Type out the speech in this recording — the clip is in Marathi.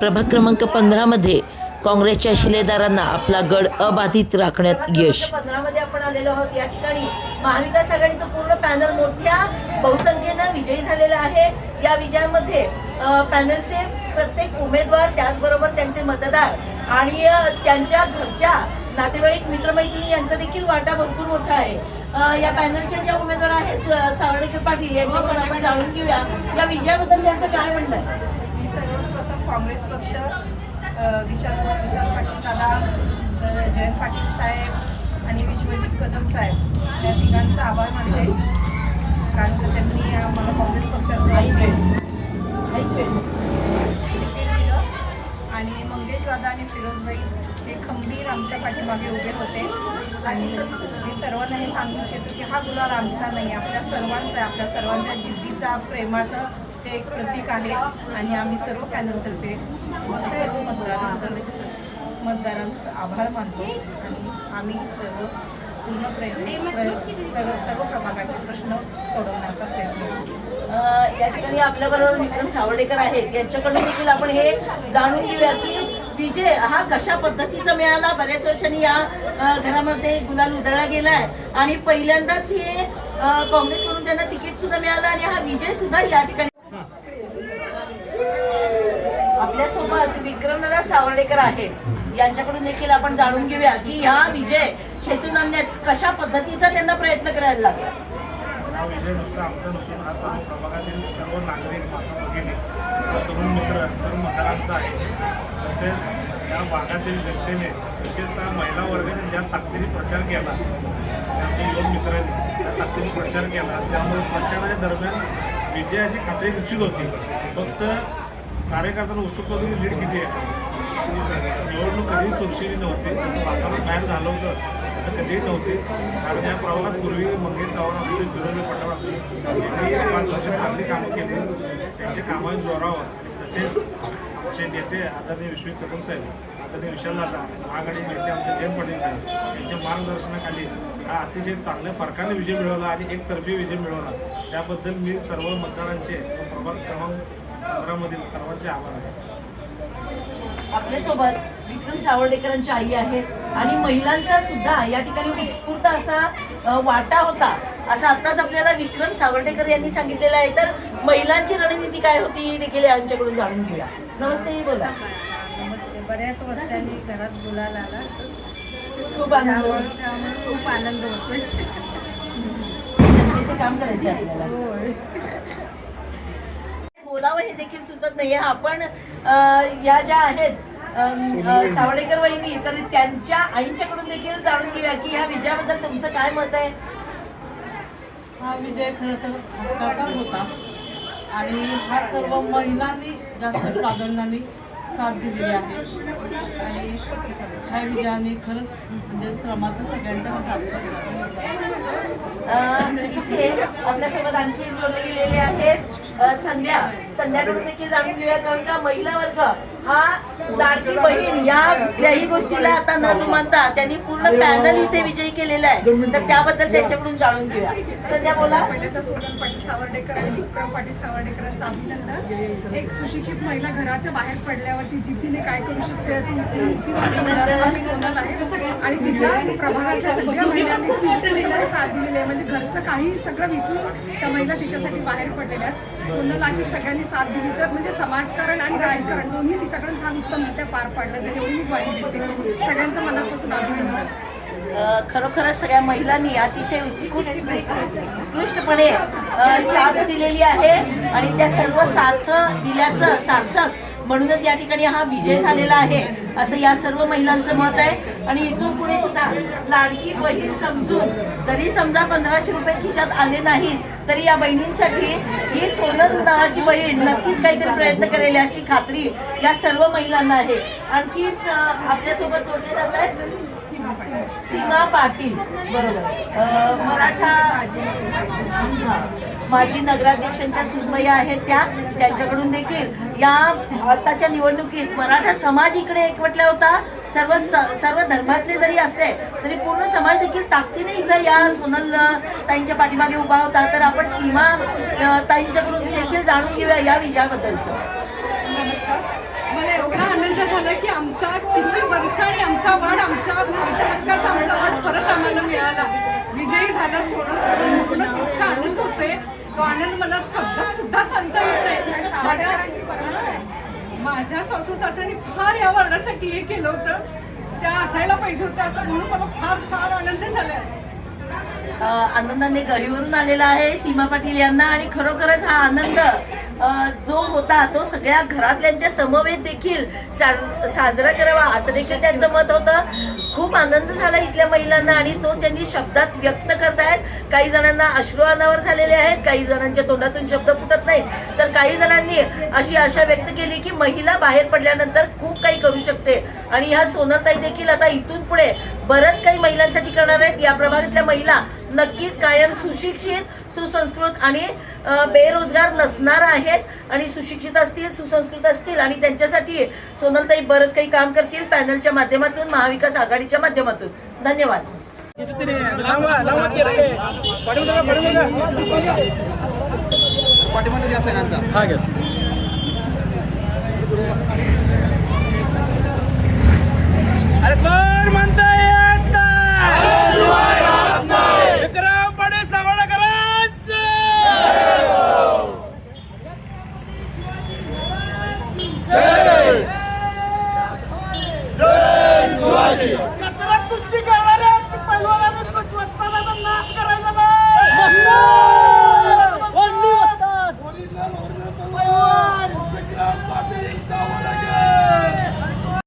प्रभाग क्रमांक पंधरामध्ये काँग्रेसच्या शिलेदारांना आपला गड अबाधित राखण्यात यश. पंधरामध्ये आपण आलेलो आहोत. या ठिकाणी महाविकास आघाडीचं पूर्ण पॅनल मोठ्या बहुसंख्येनं विजयी झालेलं आहे. या विजयामध्ये पॅनलचे प्रत्येक उमेदवार त्याचबरोबर त्यांचे मतदार आणि त्यांच्या घरच्या नातेवाईक मित्रमैत्रिणी यांचा देखील वाटा भरपूर मोठा आहे. या पॅनलच्या ज्या उमेदवार आहेत अ, सावर्डेकर पाटील यांच्याकडून आपण जाणून घेऊया. या विजयाबद्दल त्यांचं काय म्हणणं आहे? काँग्रेस पक्ष विशाल विशाल पाटील दादा तर जयंत पाटील साहेब आणि विश्वजित कदम साहेब. या तिघांचं आभार मानते. कारण तर त्यांनी आम्हाला मला काँग्रेस पक्षाचं ऐकले तिकीट दिलं आणि मंगेश दादा आणि फिरोजभाई हे खंबीर आमच्या पाठीमागे उभे होते. आणि मी सर्वांना हे सांगू इच्छितो की हा गुलाल आमचा नाही आपल्या सर्वांचा आहे. आपल्या सर्वांच्या जिद्दीचा प्रेमाचं हे एक प्रतीक आहे आणि आम्ही सर्व पॅनलतर्फे सर्व मतदारांचं मतदारांचं आभार मानतो आणि आम्ही सर्व पूर्ण प्रयत्न प्रय- सर्व सर्व प्रभागाचे प्रश्न सोडवण्याचा प्रयत्न या ठिकाणी आपल्या बरोबर विक्रम सावर्डेकर आहेत. यांच्याकडून देखील आपण हे जाणून घेऊया की विजय हा कशा पद्धतीचा मिळाला? बऱ्याच वर्षांनी या घरामध्ये गुलाल उधळला गेलाय. आणि पहिल्यांदाच हे काँग्रेसकडून त्यांना तिकीट सुद्धा मिळालं आणि हा विजय सुद्धा या ठिकाणी आपल्यासोबत विक्रमदादा सावर्डेकर आहेत. यांच्याकडून देखील आपण जाणून घेऊया की ह्या विजय खेचून आणण्यात कशा पद्धतीचा त्यांना प्रयत्न करायला लागला? हा विजय नुसता आमचा नसून हा सर्व प्रभागातील सर्व नागरिक माता भगिनी सर्व तरुण मित्र सर्व मतदारांचा आहे. तसेच या भागातील जनतेने विशेषतः महिला वर्गाने ज्या ताकदीने प्रचार केला त्या आमच्या युवक मित्रांनी त्या ताकदीने प्रचार केला त्यामुळे प्रचाराच्या दरम्यान विजयाची खात्री निश्चित होती. फक्त कार्यकर्त्यांना उत्सुक लीड किती आहे. निवडणूक कधीही चुरशीली नव्हती असं वातावरण बाहेर झालं होतं असं कधीही नव्हती. कारण या प्रवाहात पूर्वी मंगेश चव्हाण असू दे विरोधी पठाण असू दे पाच वर्ष चांगली कामं केली. त्यांच्या कामाच्या जोरावर. तसेच आमचे नेते आदरणीय विश्वजित कदम साहेब आदरणीय विशाल दादा महाआघाडी नेते आमचे जयंत पाटील साहेब यांच्या मार्गदर्शनाखाली हा अतिशय चांगल्या फरकाने विजय मिळवला आणि एकतर्फी विजय मिळवला. त्याबद्दल मी सर्व मतदारांचे प्रभाग क्रमांक पंधरामधील सर्वांचे आभार आहे. आपल्यासोबत विक्रम सावर्डेकरांची आई आहेत आणि महिलांचा सुद्धा या ठिकाणी उत्स्फूर्त असा वाटा होता असं आत्ताच आपल्याला विक्रम सावर्डेकर यांनी सांगितलेलं आहे. तर महिलांची रणनीती काय होती हे देखील यांच्याकडून जाणून घेऊया. नमस्ते बोला. नमस्ते. बऱ्याच वर्षांनी घरात गुलाल आला. खूप आनंद होतो. खूप आनंद होतोय. जनतेचं काम करायचं आपल्याला. बोलावं हे देखील सुचत नाहीये आपण या ज्या आहेत सावडेकर वहिनी तर त्यांच्या आईंच्याकडून देखील जाणून घेऊया की ह्या विजयाबद्दल तुमचं काय मत आहे? हा विजय खरं तर हक्काचा होता. आणि हा सर्व महिलांनी जास्त प्राधान्याने साथ दिलेली आहे. आणि ह्या विजयाने खरंच म्हणजे श्रमाचं सगळ्यांच्या साथ आपल्यासोबत आणखी जोडले गेलेले आहेत संध्या संध्याकडून देखील जाणून घेऊया कारण का महिला वर्ग हा लाडकी बहीण या कुठल्याही गोष्टीला आता न जुमानता त्यांनी पूर्ण पॅनल इथे विजयी केलेला आहे तर त्याबद्दल त्यांच्याकडून जाणून घेऊया संध्या बोला पहिले तर सोनल पाटील सावर्डेकर आणि विक्रम पाटील सावर्डेकरांचं अभिनंदन एक सुशिक्षित महिला घराच्या बाहेर पडल्यावरती जिद्दीने काय करू शकते याचं सोनल आहे आणि तिला प्रभागातल्या सगळ्या महिलांनी तिच्याकडे साथ दिलेली आहे. म्हणजे घरचं काही सगळं विसरून त्या महिला तिच्यासाठी बाहेर पडलेल्या आहेत. सोनलला अशी सगळ्यांनी साथ दिली. तर म्हणजे समाजकारण आणि राजकारण दोन्ही तिच्याकडून छान उत्तमरित्या पार पाडलं तर एवढी मी बळी देते. सगळ्यांचं मनापासून अभिनंदन. खरोखरच सगळ्या महिलांनी अतिशय उत्कृष्ट उत्कृष्टपणे साथ दिलेली आहे. आणि त्या सर्व साथ दिल्याचं सार्थक म्हणूनच या ठिकाणी हा विजय झालेला आहे असं या सर्व महिलांचं मत आहे. आणि इथून पुढे सुद्धा लाडकी बहीण समजून जरी समजा पंधराशे रुपये खिशात आले नाही तरी या बहिणींसाठी ही सोनल नावाची बहीण नक्कीच काहीतरी प्रयत्न करेल अशी खात्री या सर्व महिलांना आहे. आणखी आपल्यासोबत जोडले जात आहेत. सीमा पाटील बरोबर. मराठा. माजी नगराध्यक्षांच्या सुनमया आहेत त्या त्यांच्याकडून देखील या आताच्या निवडणुकीत मराठा समाज इकडे एकवटला होता. सर्व स- सर्व धर्मातले जरी असले तरी पूर्ण समाज देखील ताकदीने इथं या सोनल ताईंच्या पाठीमागे उभा होता. तर आपण सीमा ताईंच्याकडून देखील जाणून घेऊया या विजयाबद्दलचं. नमस्कार. मला आनंद झालं की आमचा किती वर्षांनी आमचा वाढ आमचा आमच्या हक्काचा आमचा वाढ परत आम्हाला मिळाला. विजयी झाला सोडून म्हणूनच इतका आनंद होतोय तो आनंद मला शब्दात सुद्धा सांगता येत नाही. माझ्या माझ्या सासू सासऱ्यांनी फार या वर्णासाठी हे केलं होतं. त्या असायला पाहिजे होत्या असं म्हणून मला फार फार आनंद झाला. आनंदाने घरीवरून आलेला आहे सीमा पाटील यांना आणि खरोखरच हा आनंद अ, जो होता तो सगळ्या घरातल्यांच्या समवेत देखील साज- साजरा करावा असं देखील त्यांचं मत होतं. खूप आनंद झाला इथल्या महिलांना आणि तो त्यांनी शब्दात व्यक्त करतायत. काही जणांना अश्रू अनावर झालेले आहेत काही जणांच्या तोंडातून शब्द फुटत नाहीत. तर काही जणांनी अशी आशा व्यक्त केली की महिला बाहेर पडल्यानंतर खूप काही करू शकते. आणि ह्या सोनलताई देखील आता इथून पुढे बरंच काही महिलांसाठी करणार आहेत. या प्रभागातल्या महिला नक्कीच कायम सुशिक्षित सुसंस्कृत आणि बेरोजगार नसणार आहेत आणि सुशिक्षित असतील सुसंस्कृत असतील आणि त्यांच्यासाठी सोनलताई बरंच काही काम करतील. पॅनलच्या माध्यमातून महाविकास आघाडी वाहिनीच्या माध्यमातून. धन्यवाद. अरे कोण म्हणता येत